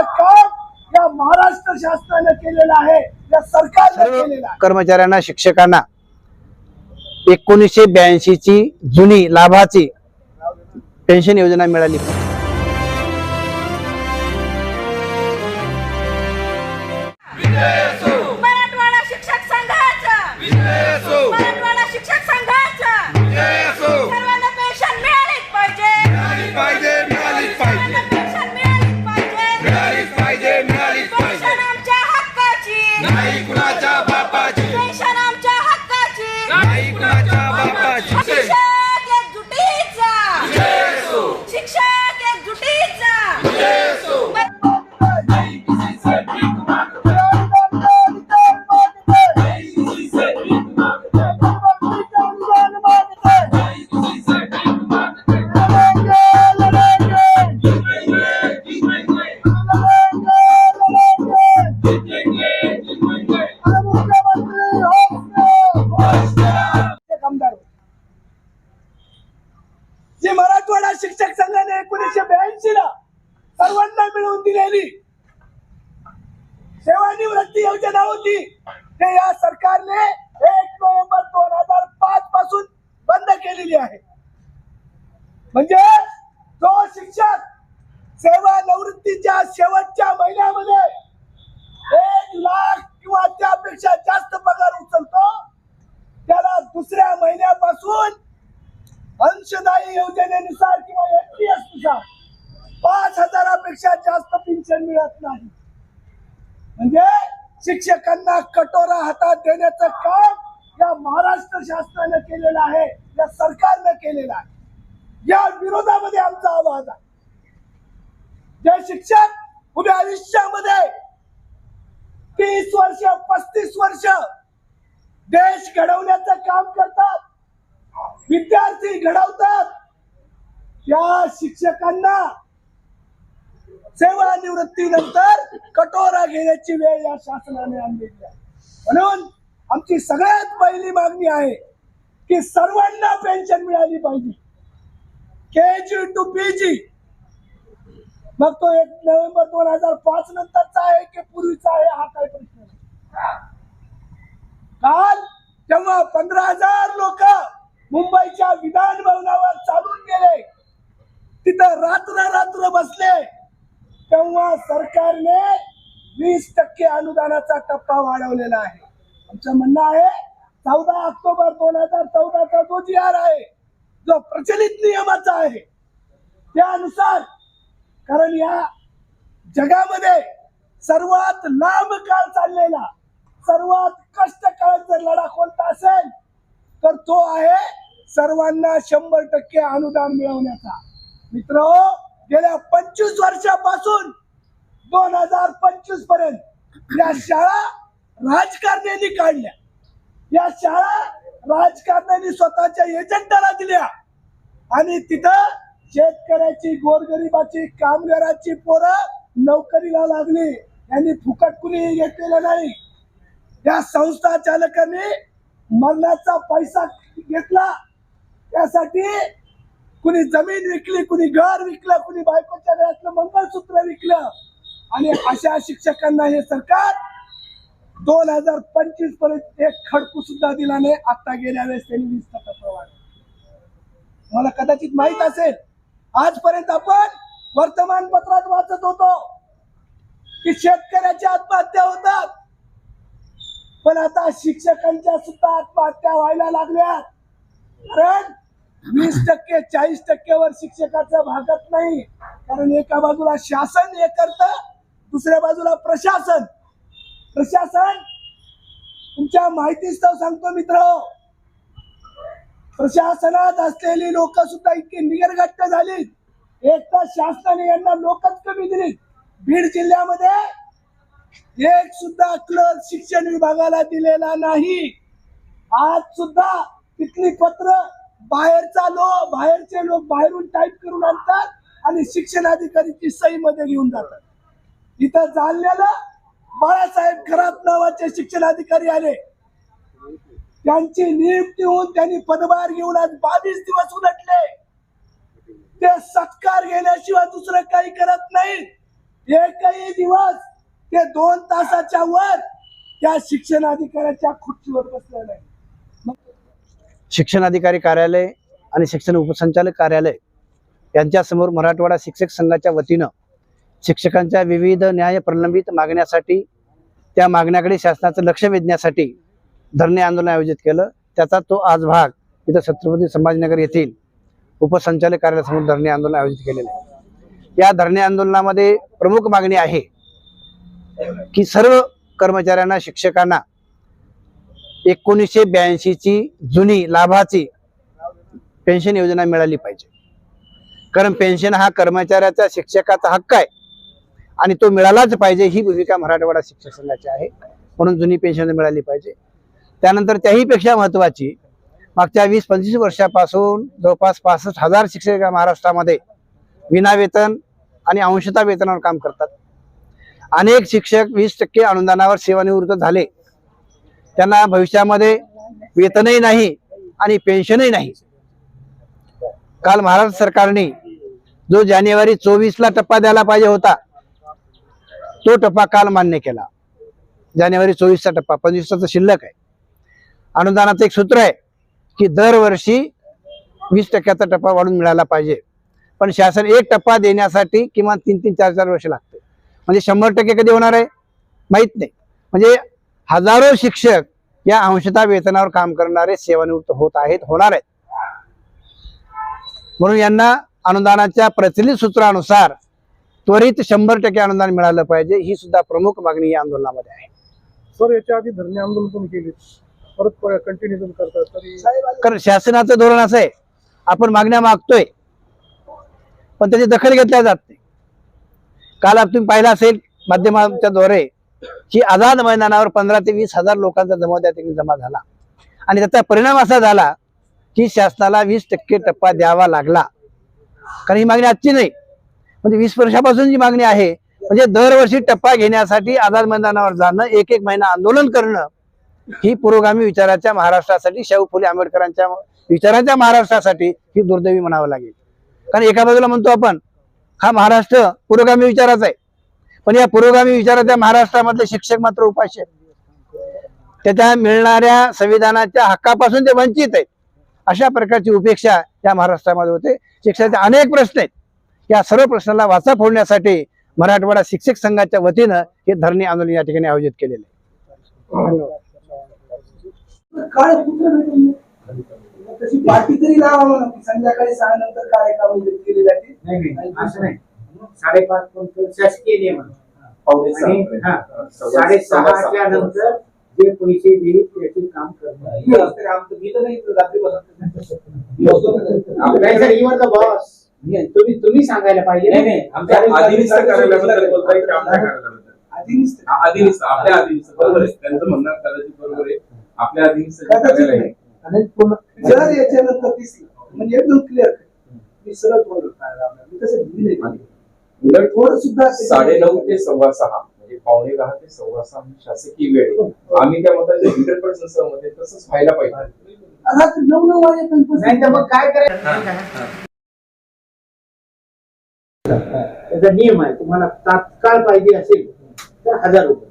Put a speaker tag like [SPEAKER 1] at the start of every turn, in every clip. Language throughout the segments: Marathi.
[SPEAKER 1] देण्याचं काम या महाराष्ट्र शासनाने केलेलं आहे या सरकारने
[SPEAKER 2] सर्व
[SPEAKER 1] केलेलं आहे.
[SPEAKER 2] कर्मचाऱ्यांना शिक्षकांना एकोणीसशे ब्याऐंशी ची जुनी लाभाची पेन्शन योजना मिळाली.
[SPEAKER 1] केलेली आहे. म्हणजे जो शिक्षक सेवा निवृत्तीच्या शेवटच्या महिन्यामध्ये एक लाख किंवा त्यापेक्षा जास्त पगार उचलतो. त्याला दुसऱ्या महिन्यापासून अंशदायी योजनेनुसार किंवा एनपीएसनुसार पाच हजारापेक्षा जास्त पेन्शन मिळत नाही. म्हणजे शिक्षकांना कटोरा हातात देण्याचं काम या महाराष्ट्र शासनाने केलेलं आहे या सरकारनं केलेलं आहे. या विरोधामध्ये आमचा आवाज आहे. जे शिक्षक उद्या आयुष्यामध्ये तीस वर्ष पस्तीस वर्ष देश घडवण्याचं काम करतात विद्यार्थी घडवतात या शिक्षकांना सेवानिवृत्तीनंतर कटोरा घेण्याची वेळ या शासनाने आणलेली आहे. म्हणून आमची सगळ्यात पहिली मागणी आहे की सर्वांना पेन्शन मिळाली पाहिजे. के जी टू पी जी मग तो एक नोव्हेंबर दोन हजार पाच नंतरचा आहे की पूर्वीचा आहे हा काय प्रश्न नाही. काल तेव्हा पंधरा हजार लोक मुंबईच्या विधान भवनावर चालून गेले तिथं रात्र रात्र बसले तेव्हा सरकारने वीस टक्के अनुदानाचा टप्पा वाढवलेला आहे. आमचं म्हणणं आहे चौदा ऑक्टोबर दोन हजार चौदाचा जो जी आर आहे जो प्रचलित नियमाचा आहे त्यानुसार कारण या जगामध्ये सर्वात लांब काळ चाललेला सर्वात कष्ट काळात जर लढा कोणता असेल तर तो आहे सर्वांना शंभर टक्के अनुदान मिळवण्याचा. मित्र गेल्या पंचवीस वर्षापासून दोन हजार पंचवीसपर्यंत या शाळा राजकारण्यांनी काढल्या. या शाळा राजकारण्यांनी स्वतःच्या एजंटाला दिल्या. आणि तिथं शेतकऱ्याची गोरगरिबाची कामगाराची पोरं नोकरीला लागली. यांनी फुकट कुणी घेतलेलं नाही. या संस्था चालकांनी मरणाचा पैसा घेतला. त्यासाठी कुणी जमीन विकली कुणी घर विकलं कुणी बायकोच्या घरातलं मंगळसूत्र विकलं. आणि अशा शिक्षकांना हे सरकार दोन हजार पंचवीसपर्यंत एक खडकू सुद्धा दिला नाही. आता गेल्या वेळेस त्यांनी वीस टक्का प्रवाह मला कदाचित माहीत असेल आजपर्यंत आपण वर्तमानपत्रात वाचत होतो की शेतकऱ्याच्या आत्महत्या होतात. पण आता शिक्षकांच्या सुद्धा आत्महत्या व्हायला लागल्या कारण वीस टक्के चाळीस टक्क्यावर शिक्षकाचं भागत नाही. कारण एका बाजूला शासन हे करत दुसऱ्या बाजूला प्रशासन. प्रशासन तुमच्या माहितीस्तव सांगतो मित्र. प्रशासनात असलेली लोक सुद्धा इतकी निगरगट्ट झाली एक तर शासनाने यांना लोकच कमी दिली बीड जिल्ह्यामध्ये एक सुद्धा क्लर्क शिक्षण विभागाला दिलेला नाही. आज सुद्धा तिथली पत्र बाहेरचा लोक बाहेरचे लोक बाहेरून टाईप करून आणतात आणि शिक्षणाधिकारीची सही मध्ये घेऊन जातात. इथं चाललेलं बाळासाहेब खरात नावाचे शिक्षण अधिकारी आले. त्यांची नियुक्ती होऊन त्यांनी पदभार घेऊन आज बावीस दिवस उलटले. ते सत्कार घेण्याशिवाय दुसरं काही करत नाही एकही दिवस ते दोन तासाच्या वर त्या शिक्षण अधिकाऱ्याच्या खुर्चीवर बसले नाही.
[SPEAKER 2] शिक्षण अधिकारी कार्यालय आणि शिक्षण उपसंचालक कार्यालय यांच्यासमोर मराठवाडा शिक्षक संघाच्या वतीनं शिक्षकांच्या विविध न्याय प्रलंबित मागण्यासाठी त्या मागण्याकडे शासनाचं लक्ष वेधण्यासाठी धरणे आंदोलन आयोजित केलं. त्याचा तो आज भाग इथं छत्रपती संभाजीनगर येथील उपसंचालक कार्यालयासमोर धरणे आंदोलन आयोजित केलेलं आहे. या धरणे आंदोलनामध्ये प्रमुख मागणी आहे की सर्व कर्मचाऱ्यांना शिक्षकांना एकोणीसशे ब्याऐंशीची जुनी लाभाची पेन्शन योजना मिळाली पाहिजे. कारण पेन्शन हा कर्मचाऱ्याचा शिक्षकाचा हक्क आहे. आणि तो मिळालाच पाहिजे ही भूमिका मराठवाडा शिक्षक संघाची आहे. म्हणून जुनी पेन्शन मिळाली पाहिजे. त्यानंतर त्याही पेक्षा महत्वाची मागच्या वीस पंचवीस वर्षापासून जवळपास पासष्ट हजार शिक्षक महाराष्ट्रामध्ये विनावेतन आणि अंशता वेतनावर काम करतात. अनेक शिक्षक वीस टक्के अनुदानावर सेवानिवृत्त झाले. त्यांना भविष्यामध्ये वेतनही नाही आणि पेन्शनही नाही. काल महाराष्ट्र सरकारने जो जानेवारी चोवीसला टप्पा द्यायला पाहिजे होता तो टप्पा काल मान्य केला. जानेवारी चोवीसचा टप्पा पंचवीसचा शिल्लक आहे. अनुदानाचं एक सूत्र आहे की दरवर्षी वीस टक्क्याचा टप्पा वाढून मिळाला पाहिजे. पण शासन एक टप्पा देण्यासाठी किमान तीन तीन चार चार वर्ष लागते. म्हणजे शंभर टक्के कधी होणार आहे? माहीत नाही. म्हणजे हजारो शिक्षक या अंशता वेतनावर काम करणारे सेवानिवृत्त होत आहेत होणार आहेत. म्हणून यांना अनुदानाच्या प्रचलित सूत्रानुसार त्वरित शंभर टक्के अनुदान मिळालं पाहिजे ही सुद्धा प्रमुख मागणी या आंदोलनामध्ये आहे.
[SPEAKER 3] सर याच्या आधी धरणे आंदोलन पण केले. परत कंटिन्यू करतात. तरी
[SPEAKER 2] शासनाचं धोरण असं आहे आपण मागण्या मागतोय पण त्याची दखल घेतल्या जात नाही. काल तुम्ही पाहिलं असेल माध्यमांच्या द्वारे की आझाद मैदानावर पंधरा ते वीस हजार लोकांचा जमा त्या ठिकाणी जमा झाला. आणि त्याचा परिणाम असा झाला की शासनाला वीस टक्के टप्पा द्यावा लागला. कारण ही मागणी आजची नाही. म्हणजे वीस वर्षापासून जी मागणी आहे म्हणजे दरवर्षी टप्पा घेण्यासाठी आझाद मैदानावर जाणं एक एक महिना आंदोलन करणं ही पुरोगामी विचाराच्या महाराष्ट्रासाठी शाहू फुले आंबेडकरांच्या विचाराच्या महाराष्ट्रासाठी ही दुर्दैवी म्हणावं लागेल. कारण एका बाजूला म्हणतो आपण हा महाराष्ट्र पुरोगामी विचाराचा आहे. पण या पुरोगामी विचाराच्या महाराष्ट्रामधले शिक्षक मात्र उपाशी त्याच्या मिळणाऱ्या संविधानाच्या हक्कापासून ते वंचित आहेत. अशा प्रकारची उपेक्षा या महाराष्ट्रामध्ये होते. शिक्षणाचे अनेक प्रश्न आहेत. या सर्व प्रश्नाला वाचा फोडण्यासाठी मराठवाडा शिक्षक संघाच्या वतीनं हे धरणे आंदोलन या ठिकाणी आयोजित केलेले आहे.
[SPEAKER 1] काय कुठं भेटून नाही. तशी पार्टी तरी लावा म्हणा की संध्याकाळी सहा नंतर काय काम केली जाते.
[SPEAKER 4] नाही नाही असं नाही. साडेपाच शासकीय हा, साडेसहाच्या नंतर जे पैसे देईल त्याचे काम करणार युअर द बॉस. तुम्ही तुम्ही सांगायला पाहिजे
[SPEAKER 5] नाही नाही आमच्या आदिनिस्त कार्यालयाबद्दल बोलताय की आमच्या कार्यालयाबद्दल आदिनिस्त आपल्या आदिनिस्त बरोबर आहे. त्यांचं म्हणणं कदाचित बरोबर आहे. आपल्या आदिनिस्त कार्यालय आहे.
[SPEAKER 1] आणि जर याच्यानंतर दिसलं म्हणजे एकदम क्लिअर मी सरळ रामराव. मी तसं.
[SPEAKER 5] उलट
[SPEAKER 1] थोडं सुद्धा
[SPEAKER 5] साडे नऊ ते सव्वा सहा म्हणजे पावणे दहा ते सव्वा सहा ही शासकीय वेळ. आम्ही त्या मताचे हंड्रेड पर्सेंट सहमत आहे तसंच व्हायला पाहिजे.
[SPEAKER 1] रात्री नऊ नऊ वाजेपर्यंत
[SPEAKER 4] मग काय करायचं? त्याचा नियम आहे तुम्हाला तात्काळ पाहिजे असेल तर हजार रुपये.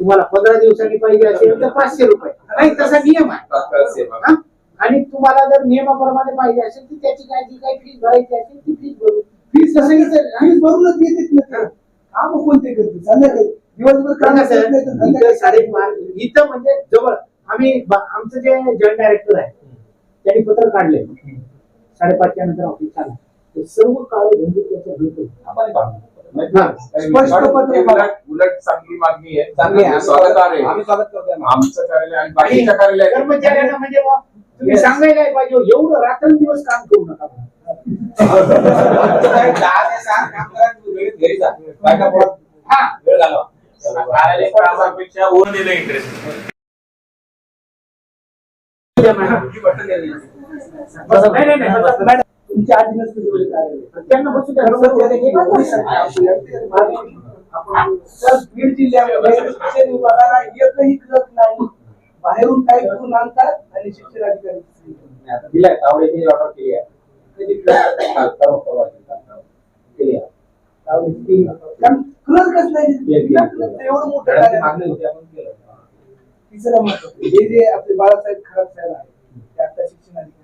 [SPEAKER 4] तुम्हाला पंधरा दिवसांनी पाहिजे असेल तर पाचशे रुपये. नाही तसा नियम आहे. हा? आणि तुम्हाला जर नियमाप्रमाणे पाहिजे असेल तर त्याची काय जी काही फीस भरायची असेल ती फीस भरू. फीस कसं हा?
[SPEAKER 1] फीस भरूनच येतेच ना काम कोणते करते? संध्याकाळी दिवसभर तर
[SPEAKER 4] इथं म्हणजे जवळ. आम्ही आमचं जे जॉईंट डायरेक्टर आहे त्यांनी पत्र काढले साडेपाचच्या नंतर ऑफिस चालू. सर्व काळे धंदे त्याच्या भेटून हा.
[SPEAKER 1] पत्र
[SPEAKER 5] उलट चांगली मागणी आहे
[SPEAKER 6] चांगली.
[SPEAKER 5] स्वागत आहे
[SPEAKER 6] आम्ही स्वागत करतोय
[SPEAKER 5] आमचं कार्यालय आणि बाकीच्या कार्यालयात
[SPEAKER 4] कर्मचाऱ्यांना म्हणजे तुम्ही. सांगायला पाहिजे एवढं रात्रंदिवस काम करू नका
[SPEAKER 6] दहा ते सहा काम करा वेळेत घरी जा बायका
[SPEAKER 4] हा
[SPEAKER 6] वेळ घालवा
[SPEAKER 5] कार्यालय कामापेक्षा वर दिलं इंटरेस्ट
[SPEAKER 4] नाही नाही नाही
[SPEAKER 1] मॅडम तुमच्या
[SPEAKER 4] बसू
[SPEAKER 1] सर बीड जिल्ह्यामध्ये शिक्षण विभागाला एकही क्लर्क नाही. बाहेरून काही करून आणतात आणि शिक्षण अधिकारी
[SPEAKER 6] दिलाय ऑर्डर केली आहे. केली आहे.
[SPEAKER 7] नाही एवढं मोठं
[SPEAKER 5] मागणी होती आपण केलं.
[SPEAKER 7] तिसरं महत्त्व हे जे आपले बाळासाहेब खराब साहेब आहेत ते आता शिक्षण अधिकारी